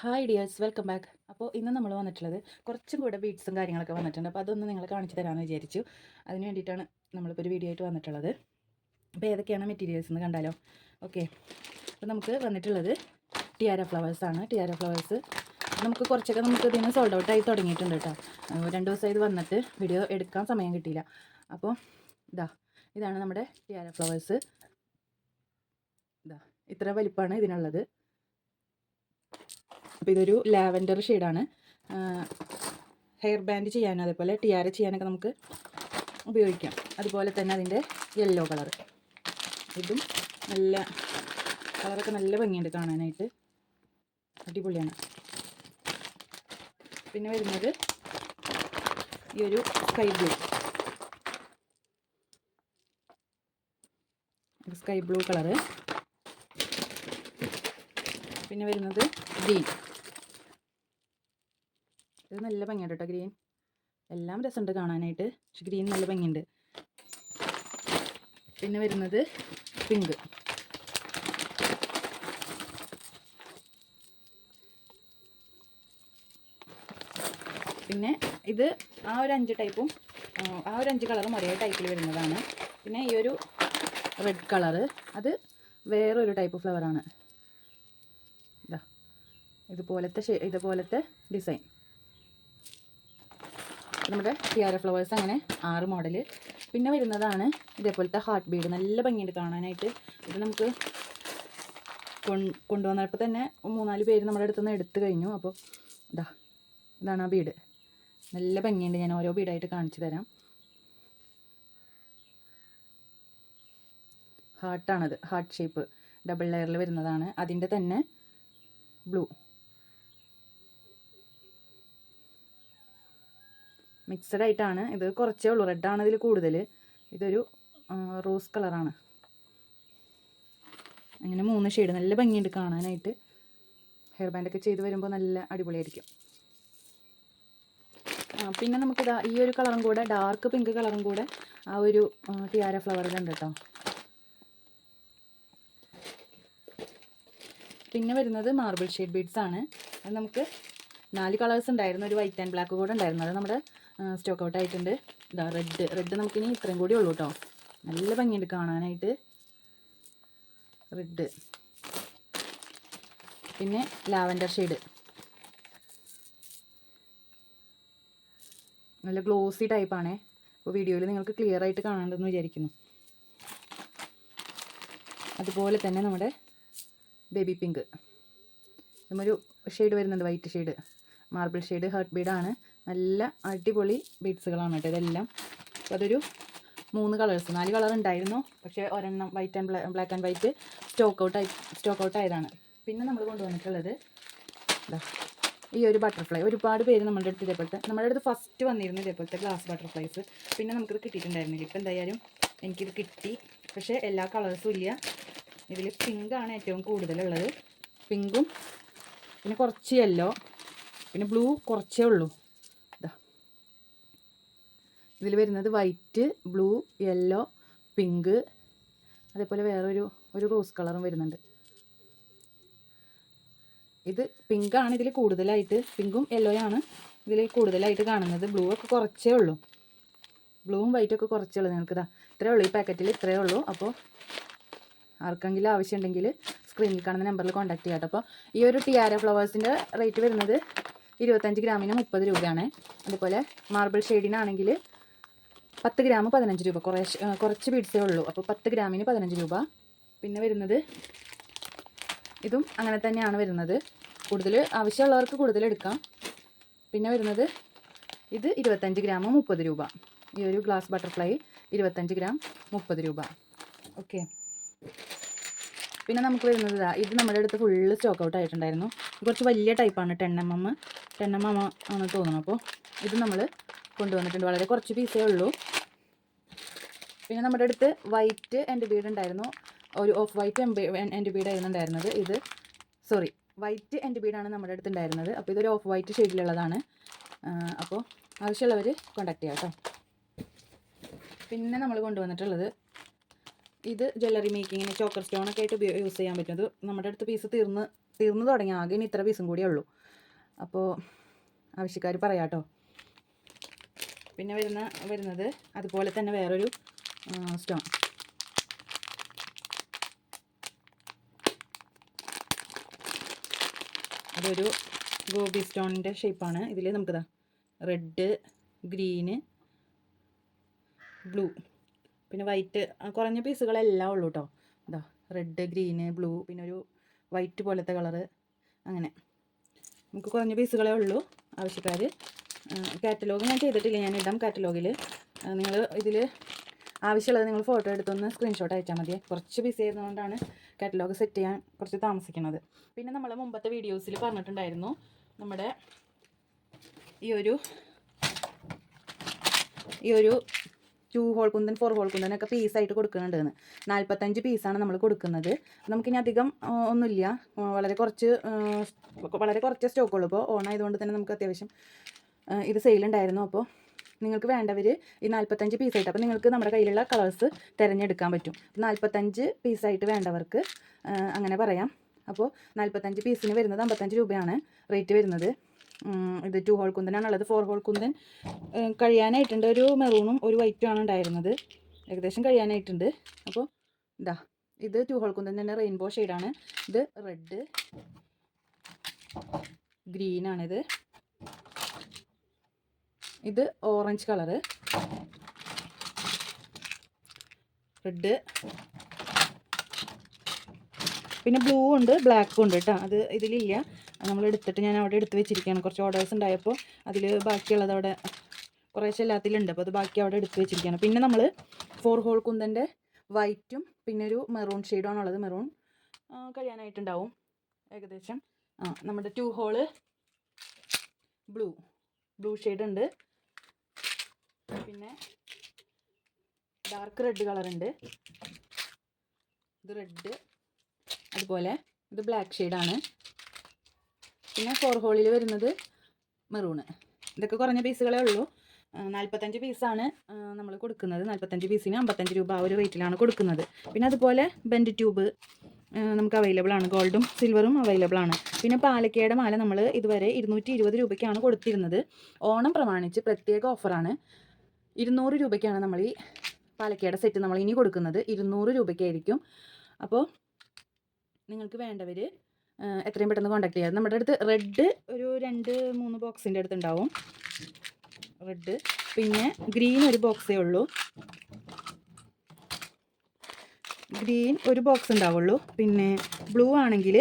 Hi dears welcome back അപ്പോൾ ഇന്ന് നമ്മൾ വന്നിട്ടുള്ളത് കുറച്ചും കൂടെ ബീറ്റ്സും കാര്യങ്ങളൊക്കെ വന്നിട്ടുണ്ട്. അപ്പോൾ അതൊന്ന് നിങ്ങൾ കാണിച്ചു തരാമെന്ന് വിചാരിച്ചു. അതിന് വേണ്ടിയിട്ടാണ് നമ്മളിപ്പോൾ ഒരു വീഡിയോ ആയിട്ട് വന്നിട്ടുള്ളത്. അപ്പോൾ ഏതൊക്കെയാണ് മെറ്റീരിയൽസ് എന്ന് കണ്ടാലോ? ഓക്കെ അപ്പോൾ നമുക്ക് വന്നിട്ടുള്ളത് ടിയാര ഫ്ലവേഴ്സ് ആണ്. ടിയാര ഫ്ലവേഴ്സ് നമുക്ക് കുറച്ചൊക്കെ നമുക്ക് ഇതിന് സോൾഡ് ഔട്ട് ആയി തുടങ്ങിയിട്ടുണ്ട് കേട്ടോ. രണ്ട് ദിവസമായി ഇത് വന്നിട്ട് വീഡിയോ എടുക്കാൻ സമയം കിട്ടിയില്ല. അപ്പോൾ ഇതാ ഇതാണ് നമ്മുടെ ടിയാര ഫ്ലവേഴ്സ് ഇതാ ഇത്ര വലിപ്പമാണ് ഇതിനുള്ളത്. അപ്പോൾ ഇതൊരു ലാവൻഡർ ഷെയ്ഡാണ്. ഹെയർ ബാൻഡ് ചെയ്യാനും അതേപോലെ ടിയാര ചെയ്യാനൊക്കെ നമുക്ക് ഉപയോഗിക്കാം. അതുപോലെ തന്നെ അതിന്റെ യെല്ലോ കളർ. ഇതും നല്ല കളറൊക്കെ നല്ല ഭംഗിയുണ്ട് കാണാനായിട്ട്. അടിപൊളിയാണ്. പിന്നെ വരുന്നത് ഈ ഒരു sky blue. Sky blue colour. പിന്നെ വരുന്നത് ഗ്രീൻ. ഇത് നല്ല ഭംഗിയുണ്ട് കേട്ടോ ഗ്രീൻ. എല്ലാം രസമുണ്ട് കാണാനായിട്ട്. പക്ഷെ ഗ്രീൻ നല്ല ഭംഗിയുണ്ട്. പിന്നെ വരുന്നത് പിങ്ക്. പിന്നെ ഇത് ആ ഒരു അഞ്ച് ടൈപ്പും ആ, ഒരു അഞ്ച് കളറും ഒരേ ടൈപ്പിൽ വരുന്നതാണ്. പിന്നെ ഈ ഒരു റെഡ് കളറ് അത് വേറൊരു ടൈപ്പ് ഫ്ലവറാണ്. ഇതാ. ഇതുപോലത്തെ ഇതുപോലത്തെ ഡിസൈൻ. നമ്മുടെ ടിയാര ഫ്ലവേഴ്സ് അങ്ങനെ ആറ് മോഡൽ പിന്നെ വരുന്നതാണ് ഇതേപോലത്തെ ഹാർട്ട് ബീഡ് നല്ല ഭംഗിയുണ്ട് കാണാനായിട്ട്. ഇത് നമുക്ക് കൊണ്ടുവന്നപ്പോൾ തന്നെ മൂന്നാൽ പേര് നമ്മുടെ അടുത്ത് നിന്ന് എടുത്തു കഴിഞ്ഞു. അപ്പോൾ ഇതാ ഇതാണ് ആ ബീഡ് നല്ല ഭംഗിയുണ്ട്. ഞാൻ ഓരോ ബീഡായിട്ട് കാണിച്ചു തരാം. ഹാർട്ടാണത് ഹാർട്ട് ഷേപ്പ് ഡബിൾ ലെയറിൽ വരുന്നതാണ്. അതിന്റെ തന്നെ ബ്ലൂ മിക്സഡ് ആയിട്ടാണ് ഇത് കുറച്ചേ ഉള്ളൂ. റെഡാണ് ഇതിൽ കൂടുതൽ ഇതൊരു റോസ് കളറാണ്. അങ്ങനെ മൂന്ന് ഷെയ്ഡ്. നല്ല ഭംഗിയുണ്ട് കാണാനായിട്ട്. ഹെയർ ബാൻഡൊക്കെ ചെയ്ത് വരുമ്പോൾ നല്ല അടിപൊളിയായിരിക്കും. പിന്നെ നമുക്ക് ഇതാ ഈ ഒരു കളറും കൂടെ ഡാർക്ക് പിങ്ക് കളറും കൂടെ ആ ഒരു ടിയാര ഫ്ലവറിലുണ്ട് കേട്ടോ പിന്നെ വരുന്നത് മാർബിൾ ഷെയ്ഡ് ബീഡ്സ് ആണ്. അത് നമുക്ക് നാല് കളേഴ്സ് ഉണ്ടായിരുന്നു. ഒരു വൈറ്റ് ആൻഡ് ബ്ലാക്ക് കൂടെ ഉണ്ടായിരുന്നു. അത് നമ്മുടെ സ്റ്റോക്ക് ഔട്ട് ആയിട്ടുണ്ട്. ഇതാ റെഡ് റെഡ് നമുക്കിനി ഇത്രയും കൂടി ഉള്ളൂ കേട്ടോ നല്ല ഭംഗിയുണ്ട് കാണാനായിട്ട്. റെഡ് പിന്നെ ലാവൻഡർ ഷെയ്ഡ് നല്ല ഗ്ലോസി ടൈപ്പാണേ അപ്പോൾ വീഡിയോയിൽ നിങ്ങൾക്ക് ക്ലിയർ ആയിട്ട് കാണേണ്ടതെന്ന് വിചാരിക്കുന്നു. അതുപോലെ തന്നെ നമ്മുടെ ബേബി പിങ്ക് ഒരു ഷെയ്ഡ് വരുന്നുണ്ട് white shade marble shade heart ബീഡാണ് നല്ല അടിപൊളി ബീഡ്സുകളാണ് കേട്ടോ ഇതെല്ലാം. അപ്പോൾ അതൊരു മൂന്ന് കളേഴ്സ് നാല് കളർ ഉണ്ടായിരുന്നു. പക്ഷേ ഒരെണ്ണം white and black and white stock out ആയി സ്റ്റോക്ക് ഔട്ട് ആയതാണ്. പിന്നെ നമ്മൾ കൊണ്ടുവന്നിട്ടുള്ളത് ഈ ഒരു ബട്ടർഫ്ലൈ ഒരുപാട് പേര് നമ്മുടെ അടുത്ത് ഇതേപോലത്തെ നമ്മുടെ അടുത്ത് ഫസ്റ്റ് വന്നിരുന്നു ഇതേപോലത്തെ ഗ്ലാസ് ബട്ടർഫ്ലൈസ് പിന്നെ നമുക്കിത് കിട്ടിയിട്ടുണ്ടായിരുന്നില്ല ഇപ്പം എന്തായാലും എനിക്കിത് കിട്ടി. പക്ഷേ എല്ലാ കളേഴ്സും ഇല്ല. ഇതിൽ പിങ്കാണ് ഏറ്റവും കൂടുതലുള്ളത്. പിങ്കും പിന്നെ കുറച്ച് യെല്ലോ പിന്നെ ബ്ലൂ കുറച്ചേ ഉള്ളൂ. ഇതിൽ വരുന്നത് വൈറ്റ് ബ്ലൂ യെല്ലോ പിങ്ക് അതേപോലെ വേറൊരു ഒരു റോസ് കളറും വരുന്നുണ്ട്. ഇത് പിങ്കാണ് ഇതിൽ കൂടുതലായിട്ട്. പിങ്കും യെല്ലോയാണ് ഇതിൽ കൂടുതലായിട്ട് കാണുന്നത്. ബ്ലൂ ഒക്കെ കുറച്ചേ ഉള്ളൂ. ബ്ലൂവും വൈറ്റും ഒക്കെ കുറച്ചേ ഉള്ളൂ നിങ്ങൾക്ക് ഇതാ ഇത്രയേ ഉള്ളൂ ഈ പാക്കറ്റിൽ ഇത്രയേ ഉള്ളൂ. അപ്പോൾ ആർക്കെങ്കിലും ആവശ്യമുണ്ടെങ്കിൽ സ്ക്രീനിൽ കാണുന്ന നമ്പറിൽ കോൺടാക്ട് ചെയ്യാം അപ്പോൾ ഈ ഒരു ടിയാര ഫ്ലവേഴ്സിന്റെ റേറ്റ് വരുന്നത് ഇരുപത്തഞ്ച് ഗ്രാമിന് മുപ്പത് രൂപയാണ്. അതുപോലെ മാർബിൾ ഷെയ്ഡിനാണെങ്കിൽ പത്ത് ഗ്രാം പതിനഞ്ച് രൂപ. കുറേ കുറച്ച് ബീഡ്സേ ഉള്ളൂ. അപ്പോൾ പത്ത് ഗ്രാമിന് പതിനഞ്ച് രൂപ. പിന്നെ വരുന്നത് ഇതും അങ്ങനെ തന്നെയാണ് വരുന്നത്. കൂടുതൽ ആവശ്യമുള്ളവർക്ക് കൂടുതൽ എടുക്കാം. പിന്നെ വരുന്നത് ഇത് ഇരുപത്തഞ്ച് ഗ്രാം മുപ്പത് രൂപ. ഈ ഒരു ഗ്ലാസ് ബട്ടർഫ്ലൈ ഇരുപത്തഞ്ച് ഗ്രാം മുപ്പത് രൂപ. ഓക്കെ. പിന്നെ നമുക്ക് വരുന്നത് ഇതാ ഇത് നമ്മുടെ അടുത്ത് ഫുള്ള് സ്റ്റോക്ക് ഔട്ട് ആയിട്ടുണ്ടായിരുന്നു. കുറച്ച് വലിയ ടൈപ്പാണ് ten M M ten M M ആണ് തോന്നുന്നു. അപ്പോൾ ഇത് നമ്മൾ കൊണ്ടുവന്നിട്ടുണ്ട്. വളരെ കുറച്ച് പീസേ ഉള്ളൂ. പിന്നെ നമ്മുടെ അടുത്ത് വൈറ്റ് എന്റെ ബീഡ് ഉണ്ടായിരുന്നു ഒരു ഓഫ് വൈറ്റ് എന്റെ വീടായിരുന്നു ഉണ്ടായിരുന്നത്. ഇത് സോറി വൈറ്റ് എന്റെ വീടാണ് നമ്മുടെ അടുത്ത് ഉണ്ടായിരുന്നത്. അപ്പോൾ ഇതൊരു ഓഫ് വൈറ്റ് ഷെയ്ഡിലുള്ളതാണ് അപ്പോൾ ആവശ്യമുള്ളവർ കോൺടാക്ട് ചെയ്യാം കേട്ടോ. പിന്നെ നമ്മൾ കൊണ്ടുവന്നിട്ടുള്ളത് ഇത് ജ്വല്ലറി മേക്കിങ്ങിന് ചോക്കർ സ്റ്റോൺ ഒക്കെ ആയിട്ട് യൂസ് ചെയ്യാൻ പറ്റുന്നത് നമ്മുടെ അടുത്ത് പീസ് തീർന്ന് തീർന്നു തുടങ്ങി. ആകെ ഇനി ഇത്ര പീസും കൂടിയേ ഉള്ളൂ. അപ്പോൾ ആവശ്യക്കാർ പറയാം കേട്ടോ. പിന്നെ വരുന്ന വരുന്നത് അതുപോലെ തന്നെ വേറൊരു സ്റ്റോൺ അതൊരു ഗോബി സ്റ്റോണിന്റെ ഷേപ്പാണ്. ഇതിൽ നമുക്കിതാ റെഡ് ഗ്രീന് ബ്ലൂ. പിന്നെ വൈറ്റ് കുറഞ്ഞ പീസുകളെല്ലാം ഉള്ളൂ കേട്ടോ ഇതാ റെഡ് ഗ്രീന് ബ്ലൂ പിന്നെ ഒരു വൈറ്റ് പോലത്തെ കളറ്. അങ്ങനെ. നമുക്ക് കുറഞ്ഞ പീസുകളേ ഉള്ളൂ ആവശ്യക്കാർ കാറ്റലോഗ് ഞാൻ ചെയ്തിട്ടില്ല. ഞാൻ ഇടാം കാറ്റലോഗിൽ നിങ്ങൾ ഇതിൽ ആവശ്യമുള്ളത് നിങ്ങൾ ഫോട്ടോ എടുത്തൊന്ന് സ്ക്രീൻഷോട്ട് അയച്ചാൽ മതി കുറച്ച് ബിസി ആയതുകൊണ്ടാണ് കാറ്റലോഗ് സെറ്റ് ചെയ്യാൻ കുറച്ച് താമസിക്കുന്നത് പിന്നെ നമ്മൾ മുമ്പത്തെ വീഡിയോസിൽ പറഞ്ഞിട്ടുണ്ടായിരുന്നു നമ്മുടെ ഈ ഒരു ഈ ഒരു two hole kundan four hole കുന്തനൊക്കെ പീസായിട്ട് കൊടുക്കുന്നുണ്ടെന്ന്. നാൽപ്പത്തഞ്ച് പീസാണ് നമ്മൾ കൊടുക്കുന്നത്. നമുക്കിനി അധികം ഒന്നുമില്ല. വളരെ കുറച്ച് വളരെ കുറച്ച് സ്റ്റോക്കുള്ളൂ ഓൺ ആയതുകൊണ്ട് തന്നെ നമുക്ക് അത്യാവശ്യം ഇത് സെയിൽ ഉണ്ടായിരുന്നു. അപ്പോൾ നിങ്ങൾക്ക് വേണ്ടവർ ഈ നാൽപ്പത്തഞ്ച് പീസായിട്ട് അപ്പോൾ നിങ്ങൾക്ക് നമ്മുടെ കയ്യിലുള്ള കളേഴ്സ് തിരഞ്ഞെടുക്കാൻ പറ്റും. നാൽപ്പത്തഞ്ച് പീസായിട്ട് വേണ്ടവർക്ക് അങ്ങനെ പറയാം. അപ്പോൾ നാൽപ്പത്തഞ്ച് പീസിന് വരുന്നത് അമ്പത്തഞ്ച് രൂപയാണ് റേറ്റ് വരുന്നത്. ഇത് ടു ഹോൾ കുന്തനാണുള്ളത്. ഫോർ ഹോൾ കുന്തൻ കഴിയാനായിട്ടുണ്ട്. ഒരു മെറൂണും ഒരു വൈറ്റും ആണ് ഉണ്ടായിരുന്നത്. ഏകദേശം കഴിയാനായിട്ടുണ്ട്. അപ്പോൾ ഇതാ ഇത് ടു ഹോൾ കുന്തൻ തന്നെ റെയിൻബോ ഷെയ്ഡാണ് ഇത് റെഡ് ഗ്രീനാണിത് ഇത് ഓറഞ്ച് കളർ റെഡ്. പിന്നെ ബ്ലൂ ഉണ്ട് ബ്ലാക്കും ഉണ്ട് കേട്ടോ. അത് ഇതിലില്ല. നമ്മൾ എടുത്തിട്ട് ഞാൻ അവിടെ എടുത്ത് വെച്ചിരിക്കുകയാണ്. കുറച്ച് ഓർഡേഴ്സ് ഉണ്ടായപ്പോൾ അതിൽ ബാക്കിയുള്ളത് അവിടെ കുറേശ്ശെ എല്ലാത്തിലുണ്ട്. അപ്പോൾ അത് ബാക്കി അവിടെ എടുത്ത് വെച്ചിരിക്കുകയാണ്. പിന്നെ നമ്മൾ ഫോർ ഹോൾ കുന്തന്റെ വൈറ്റും പിന്നെ ഒരു മെറൂൺ ഷെയ്ഡാണുള്ളത് മെറൂൺ കഴിയാനായിട്ടുണ്ടാവും ഏകദേശം. ആ നമ്മുടെ two hole blue blue shade ഉണ്ട്. പിന്നെ ഡാർക്ക് റെഡ് കളർ ഉണ്ട്. ഇത് റെഡ് അതുപോലെ ഇത് ബ്ലാക്ക് ഷെയ്ഡാണ് പിന്നെ ഫോർ ഹോളിൽ വരുന്നത് മെറൂണ് ഇതൊക്കെ കുറഞ്ഞ പീസുകളേ ഉള്ളൂ. നാൽപ്പത്തഞ്ച് പീസാണ് നമ്മൾ കൊടുക്കുന്നത്. നാൽപ്പത്തഞ്ച് പീസിന് അമ്പത്തഞ്ച് രൂപ ആ ഒരു റേറ്റിലാണ് കൊടുക്കുന്നത്. പിന്നെ അതുപോലെ ബെൻഡ് ട്യൂബ് നമുക്ക് അവൈലബിൾ ആണ്. ഗോൾഡും സിൽവറും അവൈലബിൾ ആണ്. പിന്നെ പാലക്കയുടെ മാല നമ്മൾ ഇതുവരെ ഇരുന്നൂറ്റി ഇരുപത് രൂപയ്ക്കാണ് കൊടുത്തിരുന്നത്. ഓണം പ്രമാണിച്ച് പ്രത്യേക ഓഫറാണ് ഇരുന്നൂറ് രൂപയ്ക്കാണ് നമ്മൾ ഈ പാലക്കയുടെ സെറ്റ് നമ്മൾ ഇനി കൊടുക്കുന്നത്. ഇരുന്നൂറ് രൂപയ്ക്കായിരിക്കും. അപ്പോൾ നിങ്ങൾക്ക് വേണ്ടവർ എത്രയും പെട്ടെന്ന് കോൺടാക്ട് ചെയ്യാം. നമ്മുടെ അടുത്ത് റെഡ് ഒരു രണ്ട് മൂന്ന് ബോക്സിന്റെ അടുത്ത് ഉണ്ടാവും റെഡ് പിന്നെ ഗ്രീൻ ഒരു ബോക്സേ ഉള്ളൂ. ഗ്രീൻ ഒരു ബോക്സ് ഉണ്ടാവുള്ളൂ. പിന്നെ ബ്ലൂ ആണെങ്കിൽ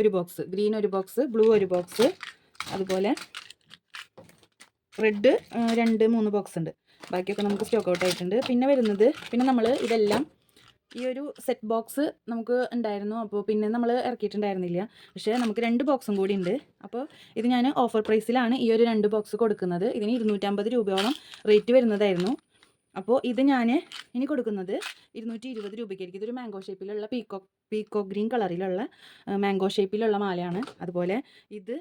ഒരു ബോക്സ് ഗ്രീൻ ഒരു ബോക്സ് ബ്ലൂ ഒരു ബോക്സ് അതുപോലെ റെഡ് രണ്ട് മൂന്ന് ബോക്സ് ഉണ്ട്. ബാക്കിയൊക്കെ നമുക്ക് സ്റ്റോക്ക് ഔട്ട് ആയിട്ടുണ്ട്. പിന്നെ വരുന്നത് പിന്നെ നമ്മൾ ഇതെല്ലാം ഈ ഒരു സെറ്റ് ബോക്സ് നമുക്ക് ഉണ്ടായിരുന്നു. അപ്പോൾ പിന്നെ നമ്മൾ ഇറക്കിയിട്ടുണ്ടായിരുന്നില്ല. പക്ഷേ നമുക്ക് രണ്ട് ബോക്സും കൂടി ഉണ്ട്. അപ്പോൾ ഇത് ഞാൻ ഓഫർ പ്രൈസിലാണ് ഈ ഒരു രണ്ട് ബോക്സ് കൊടുക്കുന്നത്. ഇതിന് ഇരുന്നൂറ്റമ്പത് രൂപയോളം റേറ്റ് വരുന്നതായിരുന്നു. അപ്പോൾ ഇത് ഞാൻ ഇനി കൊടുക്കുന്നത് ഇരുന്നൂറ്റി ഇരുപത് രൂപയ്ക്കായിരിക്കും ഇതൊരു മാംഗോ ഷേപ്പിലുള്ള പീക്കോ പീക്കോ ഗ്രീൻ കളറിലുള്ള മാംഗോ ഷേപ്പിലുള്ള മാലയാണ്. അതുപോലെ ഇത്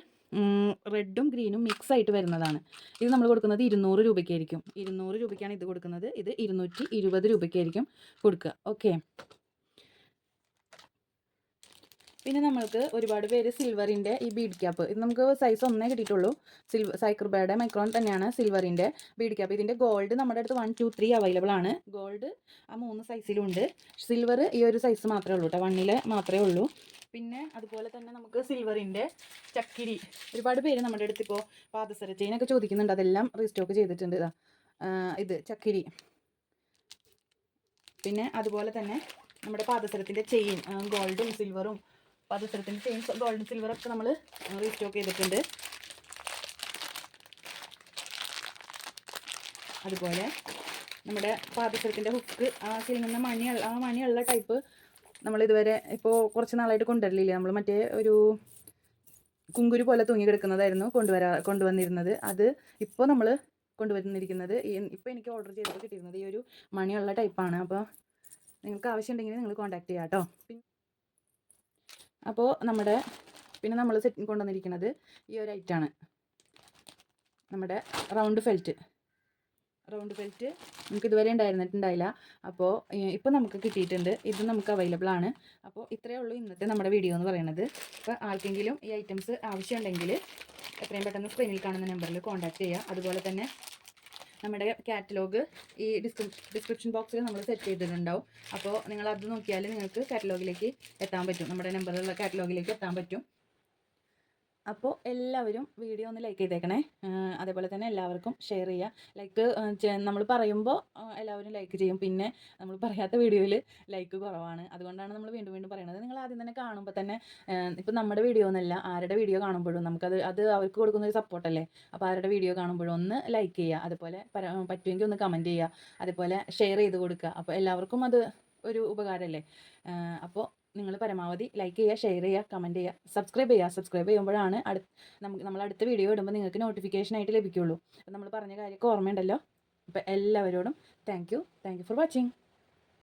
റെഡും ഗ്രീനും മിക്സ് ആയിട്ട് വരുന്നതാണ്. ഇത് നമ്മൾ കൊടുക്കുന്നത് ഇരുന്നൂറ് രൂപയ്ക്കായിരിക്കും. ഇരുന്നൂറ് രൂപയ്ക്കാണ് ഇത് കൊടുക്കുന്നത്. ഇത് ഇരുന്നൂറ്റി ഇരുപത് രൂപയ്ക്കായിരിക്കും കൊടുക്കുക. ഓക്കെ പിന്നെ നമ്മൾക്ക് ഒരുപാട് പേര് സിൽവറിന്റെ ഈ ബീഡ് ക്യാപ്പ്. ഇത് നമുക്ക് സൈസ് ഒന്നേ കിട്ടിയിട്ടുള്ളൂ. സിൽവർ സൈക്രബയുടെ മൈക്രോൺ തന്നെയാണ് സിൽവറിന്റെ ബീഡ് ക്യാപ്പ്. ഇതിന്റെ ഗോൾഡ് നമ്മുടെ അടുത്ത് വൺ ടു ത്രീ അവൈലബിൾ ആണ്. ഗോൾഡ് ആ മൂന്ന് സൈസിലുണ്ട് സിൽവർ ഈ ഒരു സൈസ് മാത്രമേ ഉള്ളൂ കേട്ടോ വണ്ണിൽ മാത്രമേ ഉള്ളൂ. പിന്നെ അതുപോലെ തന്നെ നമുക്ക് സിൽവറിന്റെ ചക്കിരി. ഒരുപാട് പേര് നമ്മുടെ അടുത്ത് ഇപ്പോൾ പാദസര ചെയിനൊക്കെ ചോദിക്കുന്നുണ്ട്. അതെല്ലാം റീസ്റ്റോക്ക് ചെയ്തിട്ടുണ്ട് ഇതാ. ഇത് ചക്കിരി. പിന്നെ അതുപോലെ തന്നെ നമ്മുടെ പാദസരത്തിന്റെ ചെയിൻ ഗോൾഡും സിൽവറും പാദസരത്തിന്റെ ഗോൾഡൻ സിൽവർ ഒക്കെ നമ്മൾ റീസ്റ്റോക്ക് ചെയ്തിട്ടുണ്ട്. അതുപോലെ നമ്മുടെ പാദസരത്തിന്റെ ഹുക്ക് ആ സിലിങ്ങുന്ന മണി ആ മണിയുള്ള ടൈപ്പ് നമ്മൾ ഇതുവരെ ഇപ്പോൾ കുറച്ച് നാളായിട്ട് കൊണ്ടുവരലില്ല. നമ്മൾ മറ്റേ ഒരു കുങ്കുരു പോലെ തൂങ്ങി കിടക്കുന്നതായിരുന്നു കൊണ്ടുവരാ കൊണ്ടുവന്നിരുന്നത്. അത് ഇപ്പോൾ നമ്മൾ കൊണ്ടുവന്നിരിക്കുന്നത്. ഇപ്പോൾ എനിക്ക് ഓർഡർ ചെയ്തപ്പോൾ കിട്ടിയിരുന്നത് ഈ ഒരു മണിയുള്ള ടൈപ്പാണ് അപ്പോൾ നിങ്ങൾക്ക് ആവശ്യമുണ്ടെങ്കിൽ നിങ്ങൾ കോൺടാക്ട് ചെയ്യാം കേട്ടോ അപ്പോൾ നമ്മുടെ പിന്നെ നമ്മൾ സെറ്റ് കൊണ്ടുവന്നിരിക്കുന്നത് ഈ ഒരു ഐറ്റാണ് നമ്മുടെ റൗണ്ട് ഫെൽറ്റ് റൗണ്ട് ഫെൽറ്റ് നമുക്ക് ഇതുവരെ ഉണ്ടായിരുന്നിട്ടുണ്ടായില്ല. അപ്പോൾ ഇപ്പോൾ നമുക്ക് കിട്ടിയിട്ടുണ്ട്. ഇത് നമുക്ക് അവൈലബിൾ ആണ്. അപ്പോൾ ഇത്രയേ ഉള്ളൂ ഇന്നത്തെ നമ്മുടെ വീഡിയോ എന്ന് പറയുന്നത്. അപ്പോൾ ആർക്കെങ്കിലും ഈ ഐറ്റംസ് ആവശ്യമുണ്ടെങ്കിൽ എത്രയും പെട്ടെന്ന് സ്ക്രീനിൽ കാണുന്ന നമ്പറിൽ കോൺടാക്റ്റ് ചെയ്യുക. അതുപോലെ തന്നെ നമ്മുടെ കാറ്റലോഗ് ഈ ഡിസ്ക്രി ഡിസ്ക്രിപ്ഷൻ ബോക്സിൽ നമ്മൾ സെറ്റ് ചെയ്തിട്ടുണ്ടാവും. അപ്പോൾ നിങ്ങൾ അത് നോക്കിയാൽ നിങ്ങൾക്ക് കാറ്റലോഗിലേക്ക് എത്താൻ പറ്റും. നമ്മുടെ നമ്പറിലുള്ള കാറ്റലോഗിലേക്ക് എത്താൻ പറ്റും. അപ്പോൾ എല്ലാവരും വീഡിയോ ഒന്ന് ലൈക്ക് ചെയ്തേക്കണേ. അതേപോലെ തന്നെ എല്ലാവർക്കും ഷെയർ ചെയ്യുക ലൈക്ക് നമ്മൾ പറയുമ്പോൾ എല്ലാവരും ലൈക്ക് ചെയ്യും. പിന്നെ നമ്മൾ പറയാത്ത വീഡിയോയിൽ ലൈക്ക് കുറവാണ്. അതുകൊണ്ടാണ് നമ്മൾ വീണ്ടും വീണ്ടും പറയുന്നത് നിങ്ങൾ ആദ്യം തന്നെ കാണുമ്പോൾ തന്നെ ഇപ്പം നമ്മുടെ വീഡിയോ എന്നല്ല ആരുടെ വീഡിയോ കാണുമ്പോഴും നമുക്കത് അത് അവർക്ക് കൊടുക്കുന്ന ഒരു സപ്പോർട്ടല്ലേ അപ്പോൾ ആരുടെ വീഡിയോ കാണുമ്പോഴും ഒന്ന് ലൈക്ക് ചെയ്യുക അതുപോലെ പറ്റുമെങ്കിൽ ഒന്ന് കമന്റ് ചെയ്യുക അതുപോലെ ഷെയർ ചെയ്ത് കൊടുക്കുക അപ്പോൾ എല്ലാവർക്കും അത് ഒരു ഉപകാരമല്ലേ അപ്പോൾ നിങ്ങൾ പരമാവധി ലൈക്ക് ചെയ്യുക ഷെയർ ചെയ്യുക കമന്റ് ചെയ്യുക സബ്സ്ക്രൈബ് ചെയ്യുക. സബ്സ്ക്രൈബ് ചെയ്യുമ്പോഴാണ് അടുത്ത് നമുക്ക് നമ്മൾ അടുത്ത വീഡിയോ ഇടുമ്പോൾ നിങ്ങൾക്ക് നോട്ടിഫിക്കേഷൻ ആയിട്ട് ലഭിക്കുള്ളൂ. അപ്പോൾ നമ്മൾ പറഞ്ഞ കാര്യമൊക്കെ ഓർമ്മയുണ്ടല്ലോ? അപ്പോൾ എല്ലാവരോടും thank you thank you for watching